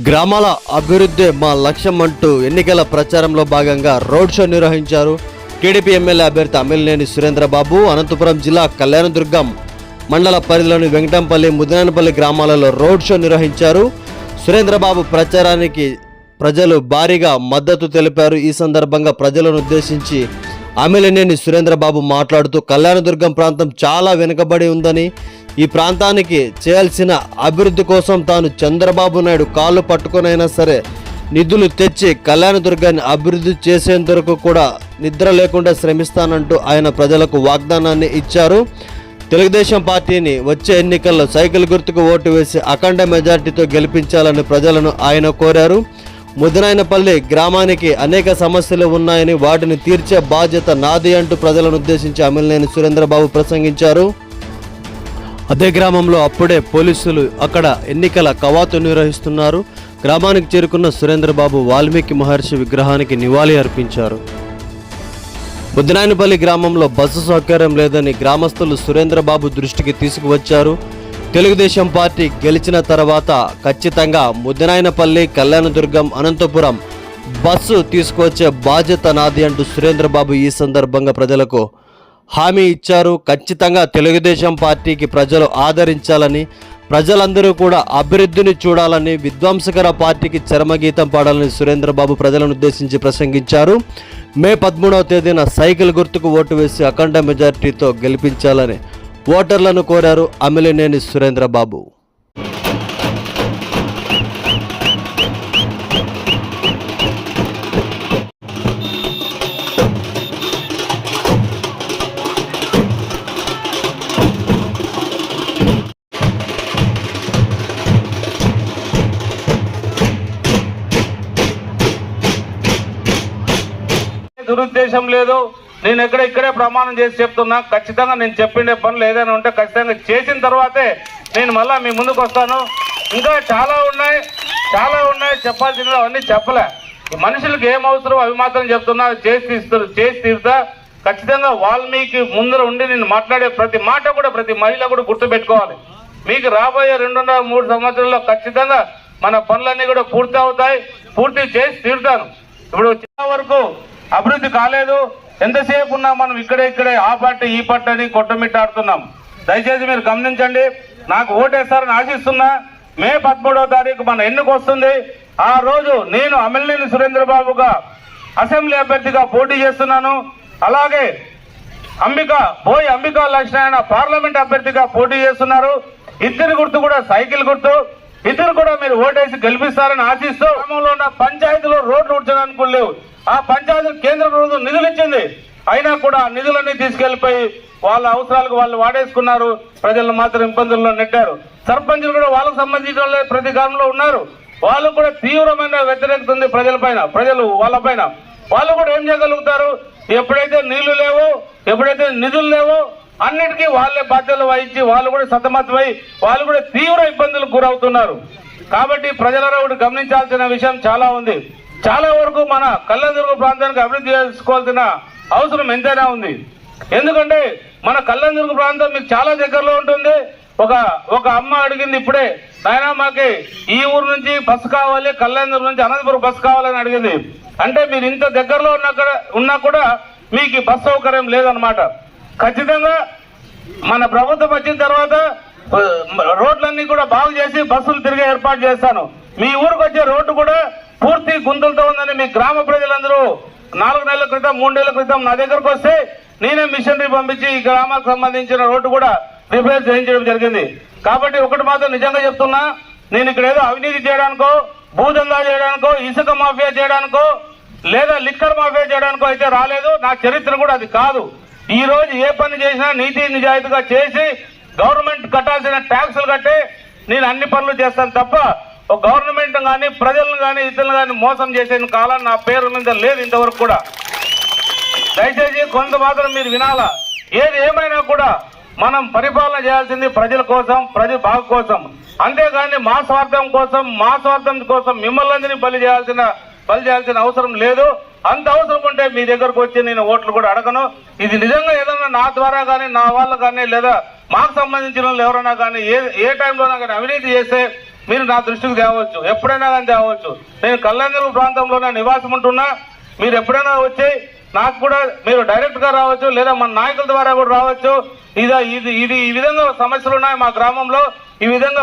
గ్రామాల అభివృద్ధి మా లక్ష్యం అంటూ ఎన్నికల ప్రచారంలో భాగంగా రోడ్ షో నిర్వహించారు టీడీపీ ఎమ్మెల్యే అభ్యర్థి అమ్మిలినేని సురేంద్రబాబు. అనంతపురం జిల్లా కళ్యాణదుర్గం మండల పరిధిలోని వెంకటంపల్లి ముదినానపల్లి గ్రామాలలో రోడ్ షో నిర్వహించారు. సురేంద్రబాబు ప్రచారానికి ప్రజలు భారీగా మద్దతు తెలిపారు. ఈ సందర్భంగా ప్రజలను ఉద్దేశించి అమ్మిలినేని సురేంద్రబాబు మాట్లాడుతూ కళ్యాణదుర్గం ప్రాంతం చాలా వెనుకబడి ఉందని ఈ ప్రాంతానికి చేయాల్సిన అభివృద్ధి కోసం తాను చంద్రబాబు నాయుడు కాళ్ళు పట్టుకునైనా సరే నిధులు తెచ్చి కళ్యాణదుర్గాన్ని అభివృద్ధి చేసేందుకు కూడా నిద్ర లేకుండా శ్రమిస్తానంటూ ఆయన ప్రజలకు వాగ్దానాన్ని ఇచ్చారు. తెలుగుదేశం పార్టీని వచ్చే ఎన్నికల్లో సైకిల్ గుర్తుకు ఓటు వేసి అఖండ మెజార్టీతో గెలిపించాలని ప్రజలను ఆయన కోరారు. ముదినాయనపల్లి గ్రామానికి అనేక సమస్యలు ఉన్నాయని వాటిని తీర్చే బాధ్యత నాది అంటూ ప్రజలను ఉద్దేశించి అమిలినేని సురేంద్రబాబు ప్రసంగించారు. అదే గ్రామంలో అప్పుడే పోలీసులు అక్కడ ఎన్నికల కవాతు నిర్వహిస్తున్నారు. గ్రామానికి చేరుకున్న సురేంద్రబాబు వాల్మీకి మహర్షి విగ్రహానికి నివాళి అర్పించారు. బుద్దినాయనపల్లి గ్రామంలో బస్సు సౌకర్యం లేదని గ్రామస్తులు సురేంద్రబాబు దృష్టికి తీసుకువచ్చారు. తెలుగుదేశం పార్టీ గెలిచిన తర్వాత ఖచ్చితంగా ముద్దినాయనపల్లి కళ్యాణదుర్గం అనంతపురం బస్సు తీసుకువచ్చే బాధ్యత నాది అంటూ సురేంద్రబాబు ఈ సందర్భంగా ప్రజలకు హామీ ఇచ్చారు. ఖచ్చితంగా తెలుగుదేశం పార్టీకి ప్రజలు ఆదరించాలని ప్రజలందరూ కూడా అభివృద్ధిని చూడాలని విధ్వంసకర పార్టీకి చరమగీతం పాడాలని సురేంద్రబాబు ప్రజలను ఉద్దేశించి ప్రసంగించారు. మే పదమూడవ తేదీన సైకిల్ గుర్తుకు ఓటు వేసి అఖండ మెజార్టీతో గెలిపించాలని ఓటర్లను కోరారు అమిలినేని సురేంద్రబాబు. దురుద్దేశం లేదు. నేను ఎక్కడ ఇక్కడే ప్రమాణం చేసి చెప్తున్నా. ఖచ్చితంగా నేను చెప్పిండే పనులు ఏదైనా ఉంటే ఖచ్చితంగా చేసిన తర్వాతే నేను మళ్ళా మీ ముందుకు వస్తాను. ఇంకా చాలా ఉన్నాయి. చాలా ఉన్నాయి. చెప్పాల్సినవి అవన్నీ చెప్పలే. మనుషులకు ఏం అవసరం అవి మాత్రం చెప్తున్నా. చేసి తీస్తారు చేసి తీరుతా ఖచ్చితంగా వాల్మీకి ముందర ఉండి నేను మాట్లాడే ప్రతి మాట కూడా ప్రతి మహిళ కూడా గుర్తుపెట్టుకోవాలి. మీకు రాబోయే రెండున్నర మూడు సంవత్సరాల్లో ఖచ్చితంగా మన పనులన్నీ కూడా పూర్తి అవుతాయి. పూర్తి చేసి తీరుతాను. ఇప్పుడు చాలా వరకు అభివృద్ధి కాలేదు. ఎంతసేపు ఉన్నా మనం ఇక్కడే ఇక్కడే ఆ పార్టీ ఈ పార్టీ అని కొట్టమిట్టాడుతున్నాం. దయచేసి మీరు గమనించండి. నాకు ఓటేస్తారని ఆశిస్తున్నా. మే పదమూడవ తారీఖు మన ఎన్నిక వస్తుంది. ఆ రోజు నేను అమ్మెల్యేని సురేంద్రబాబుగా అసెంబ్లీ అభ్యర్థిగా పోటీ చేస్తున్నాను. అలాగే అంబిక బోయ్ అంబికా లక్ష్మణ పార్లమెంట్ అభ్యర్థిగా పోటీ చేస్తున్నారు. ఇద్దరి గుర్తు కూడా సైకిల్ గుర్తు. ఇద్దరు కూడా మీరు ఓటేసి గెలిపిస్తారని ఆశిస్తూ గ్రామంలో ఉన్న పంచాయతీలో రోడ్లు ఉంచడానికి కూడా లేవు. ఆ పంచాయతీ కేంద్ర ప్రభుత్వం నిధులు ఇచ్చింది. అయినా కూడా నిధులన్నీ తీసుకెళ్ళిపోయి వాళ్ళ అవసరాలకు వాళ్ళు వాడేసుకున్నారు. ప్రజలను మాత్రం ఇబ్బందుల్లో నెట్టారు. సర్పంచులు కూడా వాళ్ళకు సంబంధించిన వాళ్ళే ప్రతి గ్రామంలో ఉన్నారు. వాళ్ళు కూడా తీవ్రమైన వ్యతిరేకత ఉంది ప్రజలపైన ప్రజలు వాళ్ళపైన వాళ్ళు కూడా ఏం చేయగలుగుతారు? ఎప్పుడైతే నీళ్ళు లేవో ఎప్పుడైతే నిధులు లేవో అన్నిటికీ వాళ్ళే బాధ్యతలు వహించి వాళ్ళు కూడా సతమతమై వాళ్ళు కూడా తీవ్ర ఇబ్బందులకు గురవుతున్నారు. కాబట్టి ప్రజలలో గమనించాల్సిన విషయం చాలా ఉంది. చాలా వరకు మన కళ్ళదుర్గ ప్రాంతానికి అభివృద్ధి చేసుకోవాల్సిన అవసరం ఎంతైనా ఉంది. ఎందుకంటే మన కళ్ళందుర్గ ప్రాంతం మీకు చాలా దగ్గరలో ఉంటుంది. ఒక ఒక అమ్మ అడిగింది ఇప్పుడే నాయన మాకి ఈ ఊరు నుంచి బస్సు కావాలి కళ్యాణదుర్గం నుంచి అనంతపురం బస్సు కావాలని అడిగింది. అంటే మీరు ఇంత దగ్గరలో ఉన్నా ఉన్నా కూడా మీకు బస్ సౌకర్యం లేదనమాట ఖచ్చితంగా మన ప్రభుత్వం వచ్చిన తర్వాత రోడ్లన్నీ కూడా బాగు చేసి బస్సులు తిరిగే ఏర్పాటు చేస్తాను. మీ ఊరికి వచ్చే రోడ్డు కూడా పూర్తి గుంతలతో ఉందని మీ గ్రామ ప్రజలందరూ నాలుగు నెలల క్రితం మూడు నెలల క్రితం నా దగ్గరకు వస్తే నేనే మిషనరీ పంపించి ఈ గ్రామాలకు సంబంధించిన రోడ్డు కూడా రిపేర్ చేయించడం జరిగింది. కాబట్టి ఒకటి మాత్రం నిజంగా చెప్తున్నా నేను ఇక్కడ ఏదో అవినీతి చేయడానికో భూదందా చేయడానికో ఇసుక మాఫియా చేయడానికో లేదా లిక్కర్ మాఫియా చేయడానికో అయితే రాలేదు. నా చరిత్ర కూడా అది కాదు. ఈ రోజు ఏ పని చేసినా నీతి నిజాయితీగా చేసి గవర్నమెంట్ కట్టాల్సిన ట్యాక్సులు కట్టి నేను అన్ని పనులు చేస్తాను తప్ప ఒక గవర్నమెంట్ కానీ ప్రజలను కానీ ఇతరులను కానీ మోసం చేసే కాలం నా పేరు మీద లేదు ఇంతవరకు కూడా. దయచేసి కొంత మాత్రం మీరు వినాలా. ఏది ఏమైనా కూడా మనం పరిపాలన చేయాల్సింది ప్రజల కోసం ప్రజల బాగు కోసం. అంతేగాని మా స్వార్థం కోసం మా స్వార్థం కోసం మిమ్మల్ని అందరినీ బలి చేయాల్సిన బలి చేయాల్సిన అవసరం లేదు. అంత అవసరం ఉంటే మీ దగ్గరకు వచ్చి నేను ఓట్లు కూడా అడగను. ఇది నిజంగా ఏదైనా నా ద్వారా కానీ నా వాళ్ళ కానీ లేదా మాకు సంబంధించిన వాళ్ళు ఎవరైనా కానీ ఏ ఏ టైంలోనా కానీ అవినీతి చేస్తే మీరు నా దృష్టికి తేవచ్చు. ఎప్పుడైనా కానీ తేవచ్చు. నేను కళ్యాణ ప్రాంతంలోనే నివాసం ఉంటున్నా. మీరు ఎప్పుడైనా వచ్చి నాకు కూడా మీరు డైరెక్ట్గా రావచ్చు లేదా మన నాయకుల ద్వారా కూడా రావచ్చు. ఇది ఇది ఇది ఈ విధంగా సమస్యలు ఉన్నాయి మా గ్రామంలో. ఈ విధంగా